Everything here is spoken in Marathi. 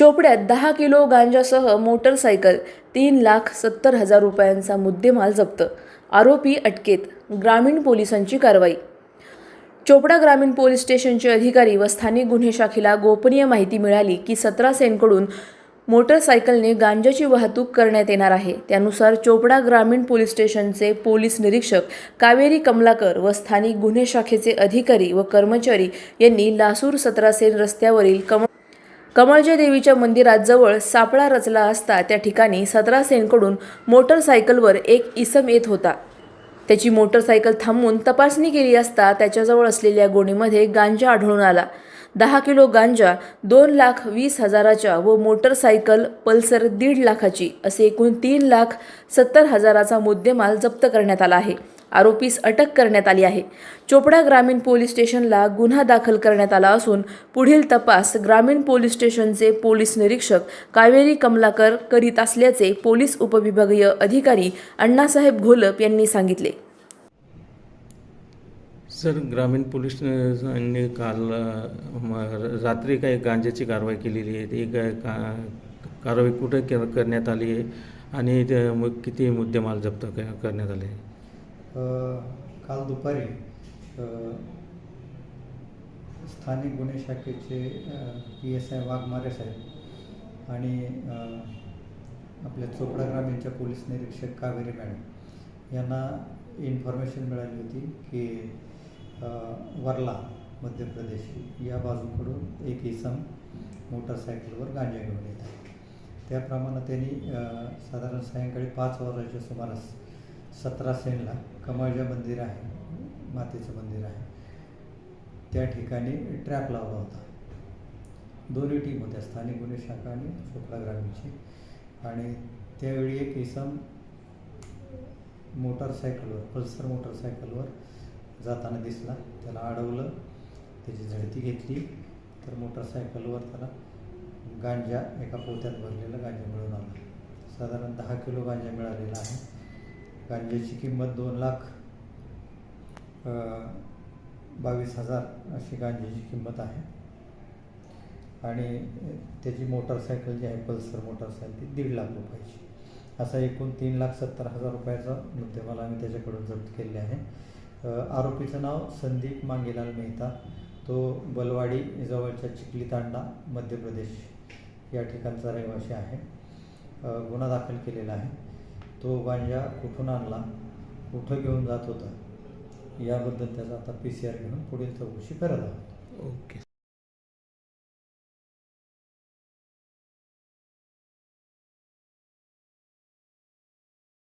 चोपड्यात दहा किलो गांजासह मोटरसायकल तीन लाख सत्तर हजार रुपयांचा मुद्देमाल जप्त. आरोपी अटकेत. ग्रामीण पोलिसांची कारवाई. चोपडा ग्रामीण पोलीस स्टेशनचे अधिकारी व स्थानिक गुन्हे शाखेला गोपनीय माहिती मिळाली की सतरा सेनकडून मोटरसायकलने गांजाची वाहतूक करण्यात येणार आहे. त्यानुसार चोपडा ग्रामीण पोलीस स्टेशनचे पोलीस निरीक्षक कावेरी कमलाकर व स्थानिक गुन्हे शाखेचे अधिकारी व कर्मचारी यांनी लासूर सतरासेन रस्त्यावरील कम कमळजय देवीच्या मंदिरात जवळ सापळा रचला असता त्या ठिकाणी सतरा सेनकडून मोटरसायकलवर एक इसम येत होता. त्याची मोटरसायकल थांबवून तपासणी केली असता त्याच्याजवळ असलेल्या गोणीमध्ये गांजा आढळून आला. दहा किलो गांजा दोन लाख वीस हजाराच्या व मोटरसायकल पल्सर दीड लाखाची असे एकूण तीन लाख सत्तर हजाराचा मुद्देमाल जप्त करण्यात आला आहे. आरोपीस अटक करण्यात आली आहे. चोपडा ग्रामीण पोलीस स्टेशनला गुन्हा दाखल करण्यात आला असून पुढील तपास ग्रामीण पोलीस स्टेशनचे पोलीस निरीक्षक कावेरी कमलाकर करीत असल्याचे पोलीस उपविभागीय अधिकारी अण्णासाहेब घोलप यांनी सांगितले. सर ग्रामीण पोलिसांनी काल रात्री काही गांजाची कारवाई केलेली आहे. ती काय का कारवाई कुठे करण्यात आली आहे आणि किती मुद्देमाल जप्त क- करण्यात आले आहे? काल दुपारी स्थानिक गुन्हे शाखेचे पी एस आय वाघमारे साहेब आणि आपल्या चोपडा ग्रामीणच्या पोलीस निरीक्षक कावेरी मॅडम यांना इन्फॉर्मेशन मिळाली होती की वरला वर्ला मध्य प्रदेश या बाजूकडून एक इसम मोटरसायकलवर गांजा घेऊन येत आहे त्याप्रमाणे त्यांनी साधारण सायंकाळी पाच वाजल्याच्या सुमारास सतरा सेनला कमळजा मंदिर आहे मातेचं मंदिर आहे. त्या ठिकाणी ट्रॅप लावला होता. दोन्ही टीम होत्या स्थानिक गुन्हे शाखा आणि चोपडा ग्रामीणची. आणि त्यावेळी एक इसम मोटरसायकलवर पल्सर मोटरसायकलवर जाताना दिसला. त्याला अडवलं त्याची झडती घेतली. तर मोटरसायकलवर त्याला गांजा एका पोत्यात भरलेला गांजा मिळून आला. साधारण दहा किलो गांजा मिळालेला आहे. गांजाची किंमत दोन लाख बावीस हजार अशी गांजेची किंमत आहे. आणि त्याची मोटरसायकल जी आहे पल्सर मोटरसायकल ती दीड लाख रुपयाची. असा एकूण तीन लाख सत्तर हजार रुपयाचा मुद्देमाल आम्ही त्याच्याकडून जप्त केले आहे. आरोपीचं नाव संदीप मांगेलाल मेहता. तो बलवाडी जवळच्या चिखली तांडा मध्य प्रदेश या ठिकाणचा रहिवासी आहे. गुन्हा दाखल केलेला आहे. तो गांजा कुठून आणला? कुठं घेऊन जात होता? याबद्दल त्याचा आता पी सी आर घेऊन पुढील चौकशी करत आहोत. ओके.